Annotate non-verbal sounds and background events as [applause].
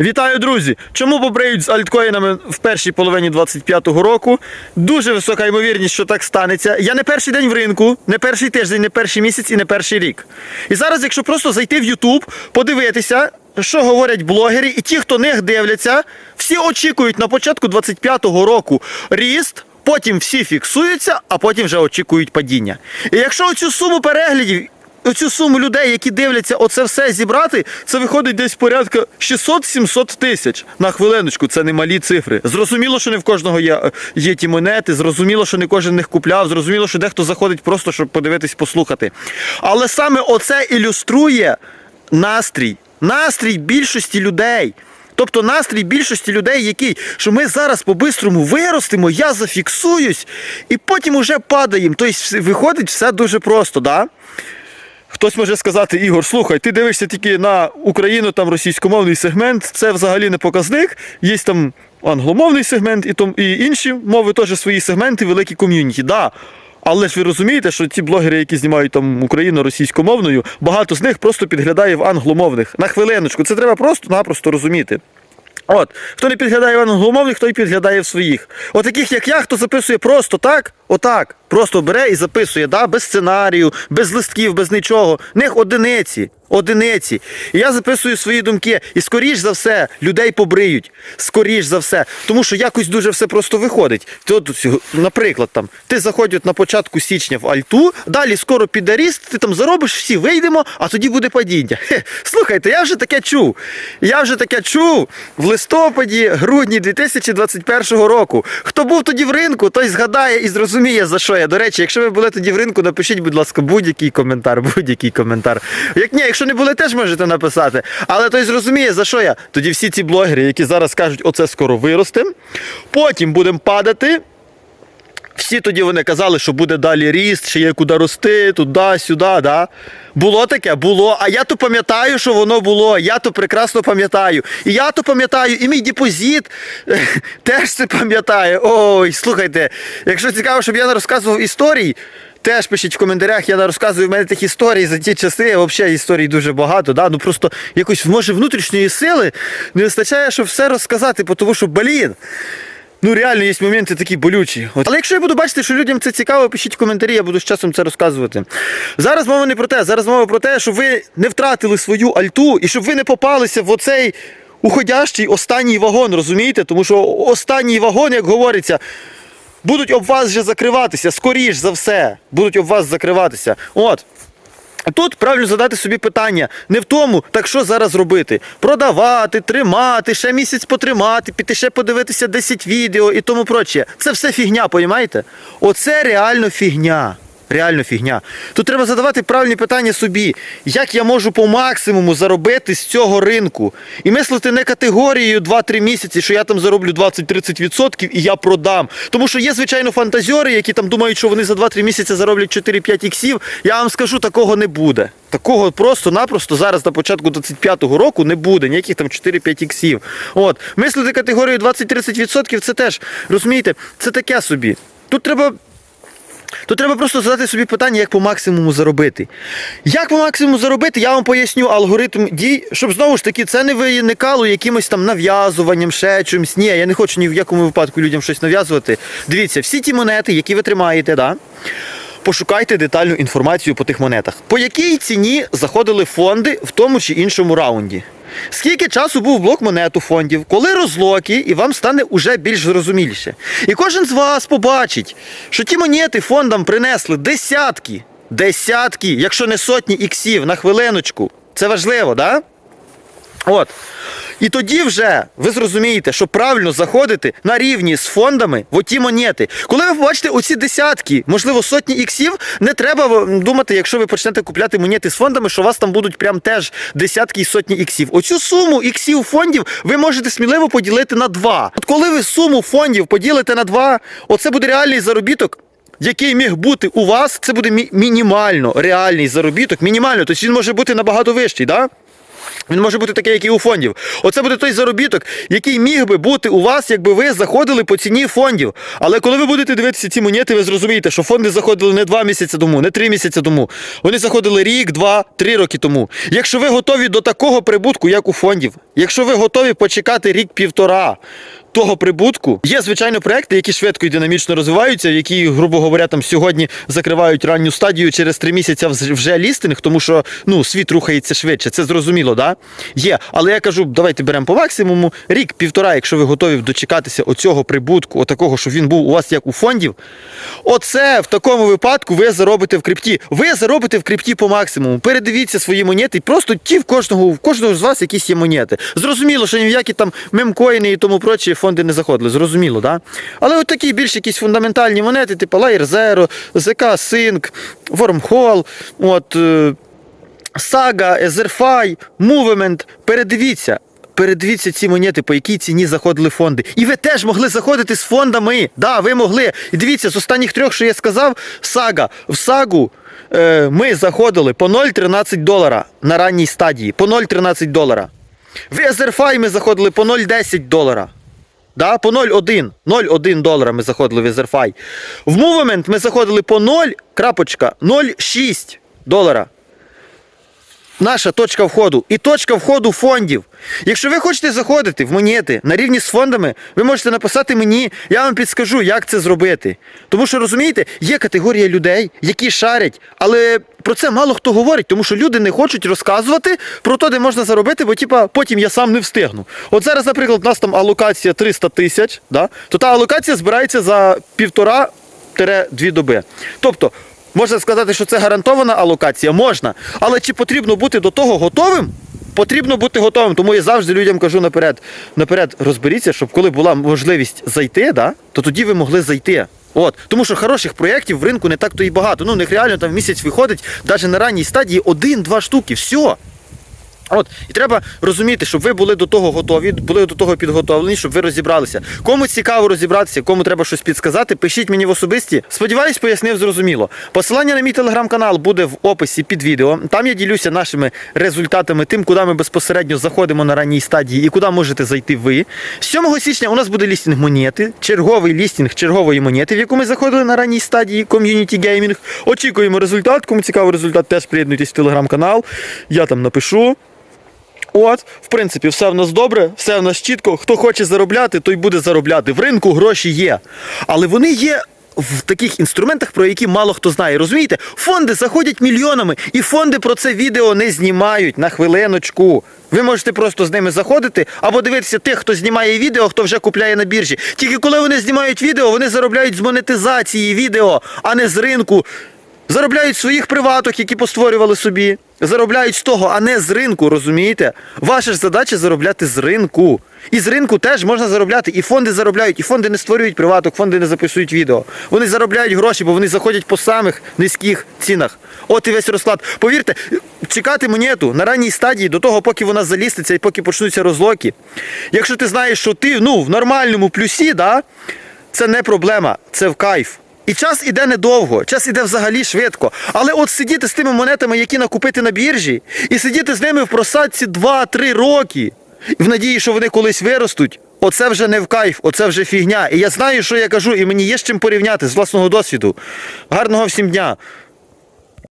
Вітаю, друзі! Чому побриють з альткоїнами в першій половині 25-го року? Дуже висока ймовірність, що так станеться. Я не перший день в ринку, не перший тиждень, не перший місяць і не перший рік. І зараз, якщо просто зайти в YouTube, подивитися, що говорять блогери, і ті, хто них дивляться, всі очікують на початку 25-го року ріст. Потім всі фіксуються, а потім вже очікують падіння. І якщо оцю суму переглядів оцю суму людей, які дивляться оце все зібрати, це виходить десь порядка 600-700 тисяч на хвилиночку. Це не малі цифри. Зрозуміло, що не в кожного є, є ті монети, зрозуміло, що не кожен їх купляв, зрозуміло, що дехто заходить просто, щоб подивитись, послухати. Але саме оце ілюструє настрій, настрій більшості людей. Тобто настрій більшості людей, який, що ми зараз по-бистрому виростемо, я зафіксуюсь, і потім уже падаємо. Тобто виходить все дуже просто, да? Хтось може сказати, Ігор, слухай, ти дивишся тільки на Україну, там російськомовний сегмент, це взагалі не показник. Є там англомовний сегмент і, том, і інші мови теж свої сегменти, великі ком'юніті. Да. Але ж ви розумієте, що ті блогери, які знімають там Україну російськомовною, багато з них просто підглядає в англомовних. На хвилиночку, це треба просто-напросто розуміти. От, хто не підглядає в англомовних, той підглядає в своїх. От таких, як я, хто записує просто так, отак, просто бере і записує, да, без сценарію, без листків, без нічого. В них одиниці. Одиниці. І я записую свої думки. І скоріш за все людей побриють. Скоріш за все. Тому що якось дуже все просто виходить. Ти от, наприклад, там, ти заходиш на початку січня в Альту, далі скоро піде ріст, ти там заробиш, всі вийдемо, а тоді буде падіння. Хе, слухайте, я вже таке чув. Я вже таке чув в листопаді, грудні 2021 року. Хто був тоді в ринку, той згадає і зрозуміє, за що я. До речі, якщо ви були тоді в ринку, напишіть, будь ласка, будь-який коментар, будь-який коментар. Як ні, якщо не були, теж можете написати. Але той зрозуміє, за що я. Тоді всі ці блогери, які зараз кажуть, оце скоро виростем, потім будемо падати. Всі тоді вони казали, що буде далі ріст, ще є куди рости, туди, сюди. Да? Було таке? Було. А я то пам'ятаю, що воно було. Я то прекрасно пам'ятаю. І я то пам'ятаю, і мій депозит [laughs] теж це пам'ятає. Ой, слухайте, якщо цікаво, щоб я не розказував історій. Теж пишіть в коментарях, я не розказую в мене тих історій за ті часи. Взагалі історій дуже багато. Да? Ну просто якось може внутрішньої сили не вистачає, щоб все розказати, тому що, блін. Ну, реально є моменти такі болючі. От. Але якщо я буду бачити, що людям це цікаво, пишіть в коментарі, я буду з часом це розказувати. Зараз мова не про те, зараз мова про те, щоб ви не втратили свою альту і щоб ви не попалися в оцей уходящий останній вагон, розумієте? Тому що останній вагон, як говориться, будуть об вас вже закриватися, скоріш за все, будуть об вас закриватися. От. Тут правильно задати собі питання не в тому, так що зараз робити: продавати, тримати, ще місяць потримати, піти ще подивитися 10 відео і тому проче. Це все фігня, понімаєте? Оце реально фігня. Реально фігня. Тут треба задавати правильні питання собі, як я можу по максимуму заробити з цього ринку. І мислити не категорією 2-3 місяці, що я там зароблю 20-30% і я продам. Тому що є, звичайно, фантазіори, які там думають, що вони за 2-3 місяці зароблять 4-5 іксів. Я вам скажу, такого не буде. Такого просто-напросто зараз на початку 25-го року не буде, ніяких там 4-5 іксів. От. Мислити категорією 20-30% це теж, розумієте, це таке собі. Тут треба. Тут треба просто задати собі питання, як по максимуму заробити. Як по максимуму заробити, я вам поясню алгоритм дій, щоб знову ж таки це не виникало якимось там нав'язуванням, ще чимось. Ні, я не хочу ні в якому випадку людям щось нав'язувати. Дивіться, всі ті монети, які ви тримаєте, да? пошукайте детальну інформацію по тих монетах. По якій ціні заходили фонди в тому чи іншому раунді? Скільки часу був блок монет у фондів, коли розлоки, і вам стане уже більш зрозуміліше. І кожен з вас побачить, що ті монети фондам принесли десятки, десятки, якщо не сотні іксів на хвилиночку. Це важливо, так? Да? От. І тоді вже ви зрозумієте, що правильно заходити на рівні з фондами в оті монети. Коли ви побачите оці десятки, можливо, сотні іксів, не треба думати, якщо ви почнете купляти монети з фондами, що у вас там будуть прям теж десятки і сотні іксів. Оцю суму іксів фондів ви можете сміливо поділити на два. От коли ви суму фондів поділите на два, оце буде реальний заробіток. Який міг бути у вас, це буде мі- мінімально реальний заробіток, мінімально, тобто він може бути набагато вищий, да? Він може бути такий, як і у фондів. Оце буде той заробіток, який міг би бути у вас, якби ви заходили по ціні фондів. Але коли ви будете дивитися ці монети, ви зрозумієте, що фонди заходили не два місяці тому, не три місяці тому. Вони заходили рік, два, три роки тому. Якщо ви готові до такого прибутку, як у фондів, якщо ви готові почекати рік-півтора. Того прибутку є звичайно проекти, які швидко і динамічно розвиваються, які, грубо говоря, там сьогодні закривають ранню стадію через три місяці вже лістинг, тому що ну світ рухається швидше. Це зрозуміло, да? Є. Але я кажу, давайте беремо по максимуму рік, півтора, якщо ви готові дочекатися оцього прибутку, отакого, щоб він був у вас як у фондів. Оце в такому випадку ви заробите в крипті. Ви заробите в крипті по максимуму. Передивіться свої монети, просто ті в кожного, в кожного з вас якісь є монети. Зрозуміло, що ні в там мемкоїни і тому прочі фонди не заходили. Зрозуміло, да? Але от такі більш якісь фундаментальні монети, типу Layer Zero, ZK Sync, Wormhole, от. е, Сага, Ezerfi, Movement. Передивіться. Передивіться ці монети, по якій ціні заходили фонди. І ви теж могли заходити з фондами. Да, ви могли. І дивіться, з останніх трьох, що я сказав, сага. В сагу е, ми заходили по 0,13 долара на ранній стадії. По 0,13 долара. В Ezerfi ми заходили по 0,10 долара. Да, по 0,1. 0,1 долара ми заходили в Ezerfi. В Movement ми заходили по 0, крапочка, 0,6 долара наша точка входу і точка входу фондів. Якщо ви хочете заходити в монети на рівні з фондами, ви можете написати мені, я вам підскажу, як це зробити. Тому що розумієте, є категорія людей, які шарять, але про це мало хто говорить, тому що люди не хочуть розказувати про те, де можна заробити, бо типа потім я сам не встигну. От зараз, наприклад, у нас там алокація 300 тисяч, да? то та алокація збирається за півтора-дві доби. Тобто. Можна сказати, що це гарантована алокація? Можна. Але чи потрібно бути до того готовим? Потрібно бути готовим. Тому я завжди людям кажу наперед, наперед розберіться, щоб коли була можливість зайти, да, то тоді ви могли зайти. От. Тому що хороших проєктів в ринку не так то і багато. Ну, в них реально там місяць виходить, навіть на ранній стадії один-два штуки. Все. От, і треба розуміти, щоб ви були до того готові, були до того підготовлені, щоб ви розібралися. Кому цікаво розібратися, кому треба щось підсказати, пишіть мені в особисті. Сподіваюсь, пояснив зрозуміло. Посилання на мій телеграм-канал буде в описі під відео. Там я ділюся нашими результатами, тим, куди ми безпосередньо заходимо на ранній стадії і куди можете зайти ви. 7 січня у нас буде лістінг монети, черговий лістінг чергової монети, в яку ми заходили на ранній стадії ком'юніті геймінг. Очікуємо результат. Кому цікавий результат, теж приєднуйтесь в телеграм-канал. Я там напишу. От, в принципі, все в нас добре, все в нас чітко. Хто хоче заробляти, той буде заробляти. В ринку гроші є. Але вони є. В таких інструментах, про які мало хто знає. Розумієте, фонди заходять мільйонами, і фонди про це відео не знімають на хвилиночку. Ви можете просто з ними заходити або дивитися тих, хто знімає відео, хто вже купляє на біржі. Тільки коли вони знімають відео, вони заробляють з монетизації відео, а не з ринку. Заробляють своїх приваток, які постворювали собі. Заробляють з того, а не з ринку, розумієте? Ваша ж задача заробляти з ринку. І з ринку теж можна заробляти. І фонди заробляють, і фонди не створюють приваток, фонди не записують відео. Вони заробляють гроші, бо вони заходять по самих низьких цінах. От і весь розклад. Повірте, чекати монету на ранній стадії до того, поки вона заліститься і поки почнуться розлоки. Якщо ти знаєш, що ти ну, в нормальному плюсі, да, це не проблема, це в кайф. І час іде недовго, час іде взагалі швидко. Але от сидіти з тими монетами, які накупити на біржі, і сидіти з ними в просадці 2-3 роки, в надії, що вони колись виростуть, оце вже не в кайф, оце вже фігня. І я знаю, що я кажу, і мені є з чим порівняти з власного досвіду. Гарного всім дня!